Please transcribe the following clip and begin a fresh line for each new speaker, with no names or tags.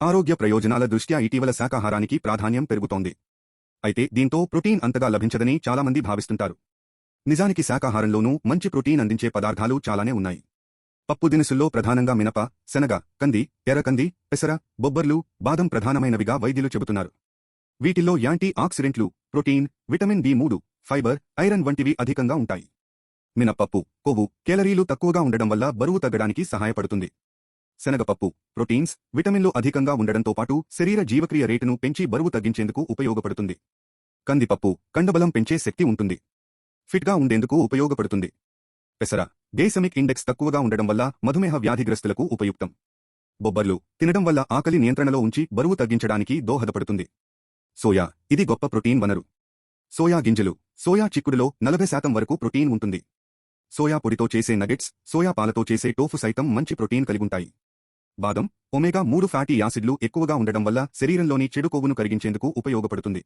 ఆరోగ్య ప్రయోజనాల దృష్ట్యా ఇటీవల శాకాహారానికి ప్రాధాన్యం పెరుగుతోంది. అయితే దీంతో ప్రోటీన్ అంతగా లభించదని చాలామంది భావిస్తుంటారు. నిజానికి శాకాహారంలోనూ మంచి ప్రోటీన్ అందించే పదార్థాలు చాలానే ఉన్నాయి. పప్పు దినుసుల్లో ప్రధానంగా మినప శనగ కంది ఎర్రకంది పెసర బొబ్బర్లు బాదం ప్రధానమైనవిగా వైద్యులు చెబుతున్నారు. వీటిల్లో యాంటీ ఆక్సిడెంట్లు ప్రోటీన్ విటమిన్ బి మూడు ఫైబర్ ఐరన్ వంటివి అధికంగా ఉంటాయి. మినప్పప్పు కొవ్వు కేలరీలు తక్కువగా ఉండడం వల్ల బరువు తగ్గడానికి సహాయపడుతుంది. శనగపప్పు ప్రోటీన్స్ విటమిన్లు అధికంగా ఉండడంతో పాటు శరీర జీవక్రియ రేటును పెంచి బరువు తగ్గించేందుకు ఉపయోగపడుతుంది. కందిపప్పు కండబలం పెంచే శక్తి ఉంటుంది. ఫిట్గా ఉండేందుకు ఉపయోగపడుతుంది. పెసర గేసమిక్ ఇండెక్స్ తక్కువగా ఉండడం వల్ల మధుమేహ వ్యాధిగ్రస్తులకు ఉపయుక్తం. బొబ్బర్లు తినడం వల్ల ఆకలి నియంత్రణలో ఉంచి బరువు తగ్గించడానికి దోహదపడుతుంది. సోయా ఇది గొప్ప ప్రోటీన్ వనరు. సోయా గింజలు సోయా చిక్కుడులో నలభై శాతం వరకు ప్రోటీన్ ఉంటుంది. సోయా పొడితో చేసే నగెట్స్ సోయా పాలతో చేసే టోఫు సైతం మంచి ప్రోటీన్ కలిగుంటాయి. బాదం ఒమేగా మూడు ఫ్యాటీ యాసిడ్లు ఎక్కువగా ఉండడం వల్ల శరీరంలోని చెడు కొవ్వును కరిగించేందుకు ఉపయోగపడుతుంది.